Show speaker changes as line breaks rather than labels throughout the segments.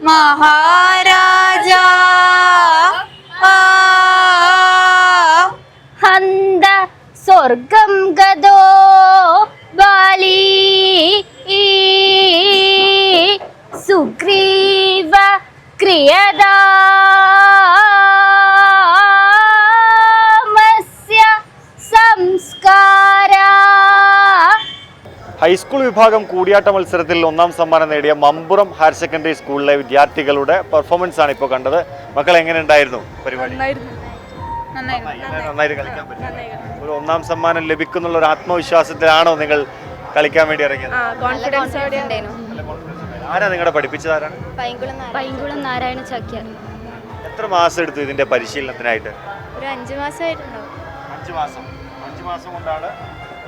മഹാരാജ. ഹന്ത സ്വർഗം
ഹൈസ്കൂൾ വിഭാഗം കൂടിയാട്ട മത്സരത്തിൽ ഒന്നാം സമ്മാനം നേടിയ മമ്പുറം ഹയർ സെക്കൻഡറി സ്കൂളിലെ വിദ്യാർത്ഥികളുടെ പെർഫോമൻസ് ആണ് ഇപ്പോൾ കണ്ടത്. മക്കൾ എങ്ങനെ ഉണ്ടായിരുന്നു പരിപാടി? നന്നായി, എല്ലാവരും നന്നായിട്ട് കളിക്കാൻ പറ്റി. ഒരു ഒന്നാം സമ്മാനം ലഭിക്കുന്നുള്ള ഒരു ആത്മവിശ്വാസത്തിലാണോ നിങ്ങൾ കളിക്കാൻ വേണ്ടി ഇറങ്ങിയത്?
കോൺഫിഡൻസ്
ആരാ നിങ്ങളെ പഠിപ്പിച്ചത്? ആരാണ്?
പൈങ്കുളം നാരായണ ചാക്യാർ.
എത്ര മാസം എടുത്തു ഇതിന്റെ പരിശീലനത്തിനായിട്ട്?
ഒരു അഞ്ചു
അഞ്ച് മാസം. അഞ്ച് മാസം കൊണ്ടാണ്.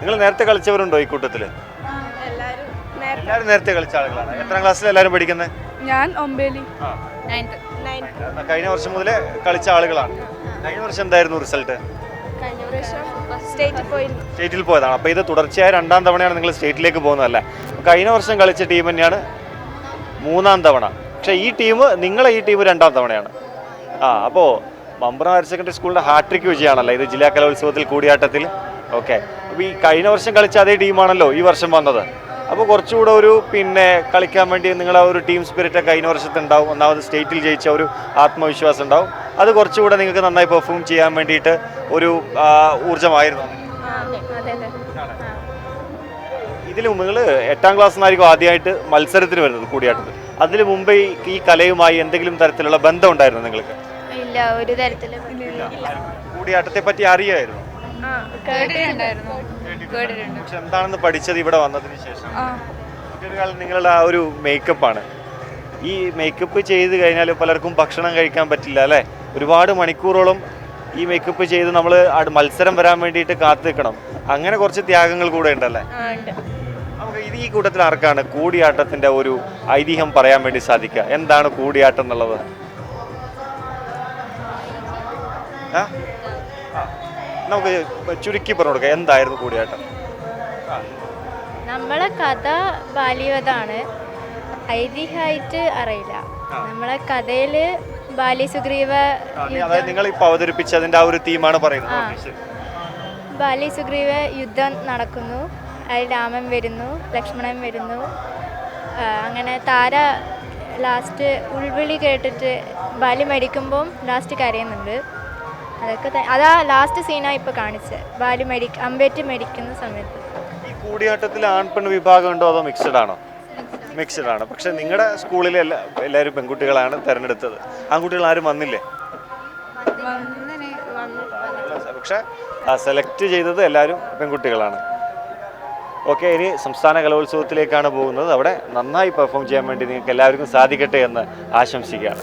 നിങ്ങൾ നേരത്തെ കളിച്ചവരുണ്ടോ ഈ കൂട്ടത്തിൽ? എല്ലാവരും നേരത്തെ കളിച്ച ആളുകളാണ്. എത്രാം ക്ലാസ്സിൽ എല്ലാവരും പഠിക്കുന്നത്
ഞാൻ ഒമ്പേലി.
കഴിഞ്ഞ വർഷം മുതലേ കളിച്ച ആളുകളാണ്. കഴിഞ്ഞ വർഷം എന്തായിരുന്നു റിസൾട്ട്
സ്റ്റേറ്റിൽ
പോയതാണ്. അപ്പോൾ ഇത് തുടർച്ചയായ രണ്ടാം തവണയാണ് നിങ്ങൾ സ്റ്റേറ്റിലേക്ക് പോകുന്നതല്ലേ? കഴിഞ്ഞ വർഷം കളിച്ച ടീം തന്നെയാണ് മൂന്നാം തവണ. പക്ഷേ ഈ ടീം നിങ്ങളെ ഈ ടീം രണ്ടാം തവണയാണ്. ആ അപ്പോൾ മമ്പ്ര ഹയർ സെക്കൻഡറി സ്കൂളിന്റെ ഹാട്രിക് വിജയമാണല്ലോ? ഇത് ജില്ലാ കലോത്സവത്തിൽ കൂടിയാട്ടത്തിൽ. ഓക്കെ. അപ്പോൾ ഈ കഴിഞ്ഞ വർഷം കളിച്ച അതേ ടീമാണല്ലോ ഈ വർഷം വന്നത്. അപ്പോൾ കുറച്ചുകൂടെ ഒരു പിന്നെ കളിക്കാൻ വേണ്ടി നിങ്ങളെ ഒരു ടീം സ്പിരിറ്റ് കഴിഞ്ഞ വർഷത്തെ ഉണ്ടാവും. ഒന്നാമത് സ്റ്റേറ്റിൽ ജയിച്ച ഒരു ആത്മവിശ്വാസം ഉണ്ടാവും. അത് കുറച്ചുകൂടെ നിങ്ങൾക്ക് നന്നായി പെർഫോം ചെയ്യാൻ വേണ്ടിയിട്ട് ഒരു ഊർജമായിരുന്നു. മുമ്പ് നിങ്ങൾ എട്ടാം ക്ലാസ് നിന്നായിരിക്കും ആദ്യമായിട്ട് മത്സരത്തിന് വരുന്നത് കൂടിയാട്ടത്തിൽ. അതിന് മുമ്പ് ഈ- ഈ കലയുമായി എന്തെങ്കിലും തരത്തിലുള്ള ബന്ധം ഉണ്ടായിരുന്നു നിങ്ങൾക്ക്?
ഇല്ല ഒരു തരത്തിലും
കൂടിയാട്ടത്തെ പറ്റി അറിയായിരുന്നു. പക്ഷെ എന്താണെന്ന് പഠിച്ചത് ഇവിടെ വന്നതിന് ശേഷം. മറ്റൊരു കാലം നിങ്ങളുടെ ആ ഒരു ആണ്. ഈ മേക്കപ്പ് ചെയ്ത് കഴിഞ്ഞാൽ പലർക്കും ഭക്ഷണം കഴിക്കാൻ പറ്റില്ല അല്ലേ? ഒരുപാട് മണിക്കൂറോളം ഈ മേക്കപ്പ് ചെയ്ത് നമ്മൾ മത്സരം വരാൻ വേണ്ടിയിട്ട് കാത്തു നിൽക്കണം അങ്ങനെ കുറച്ച് ത്യാഗങ്ങൾ കൂടെ ഉണ്ടല്ലേ?
ഉണ്ട്.
നമുക്ക് ഇത് ഈ കൂട്ടത്തിൽ ആർക്കാണ് കൂടിയാട്ടത്തിന്റെ ഒരു ഐതിഹ്യം പറയാൻ വേണ്ടി സാധിക്കുക? എന്താണ് കൂടിയാട്ടം എന്നുള്ളത്? ആ? നമുക്ക് ചുരുക്കി പറഞ്ഞു കൊടുക്കാം. എന്തായിരുന്നു കൂടിയാട്ടം?
നമ്മളെ കഥ ബാല്യവതാണ്. ഐതിഹ്യമായിട്ട് അറിയില്ല. നമ്മളെ കഥയിൽ ബാലി സുഗ്രീവ
അതായത് നിങ്ങൾ ഇപ്പൊ അവതരിപ്പിച്ചതിന്റെ ആ ഒരു തീമാണ് പറയുന്നത്.
ബാലി സുഗ്രീവ യുദ്ധം നടക്കുന്നു. അതിൽ രാമൻ വരുന്നു ലക്ഷ്മണൻ വരുന്നു. അങ്ങനെ താര ലാസ്റ്റ് ഉൾവിളി കേട്ടിട്ട് ബാലി മരിക്കുമ്പം ലാസ്റ്റ് കരയുന്നുണ്ട്. അതൊക്കെ അതാ ലാസ്റ്റ് സീനാ ഇപ്പൊ കാണിച്ചത് ബാലി മരി അമ്പേറ്റ് മരിക്കുന്ന സമയത്ത്.
ഈ കൂടിയാട്ടത്തിൽ ആൺപെൺ വിഭാഗം ഉണ്ടോ അതോ മിക്സഡ് ആണോ? മിക്സഡ് ആണ്. പക്ഷെ നിങ്ങളുടെ സ്കൂളിലെ എല്ലാ എല്ലാവരും പെൺകുട്ടികളാണ് തിരഞ്ഞെടുത്തത്. ആൺകുട്ടികൾ ആരും വന്നില്ലേ? പക്ഷെ സെലക്ട് ചെയ്തത് എല്ലാവരും പെൺകുട്ടികളാണ്. ഓക്കെ ഇനി സംസ്ഥാന കലോത്സവത്തിലേക്കാണ് പോകുന്നത്. അവിടെ നന്നായി പെർഫോം ചെയ്യാൻ വേണ്ടി നിങ്ങൾക്ക് എല്ലാവർക്കും സാധിക്കട്ടെ എന്ന് ആശംസിക്കുകയാണ്.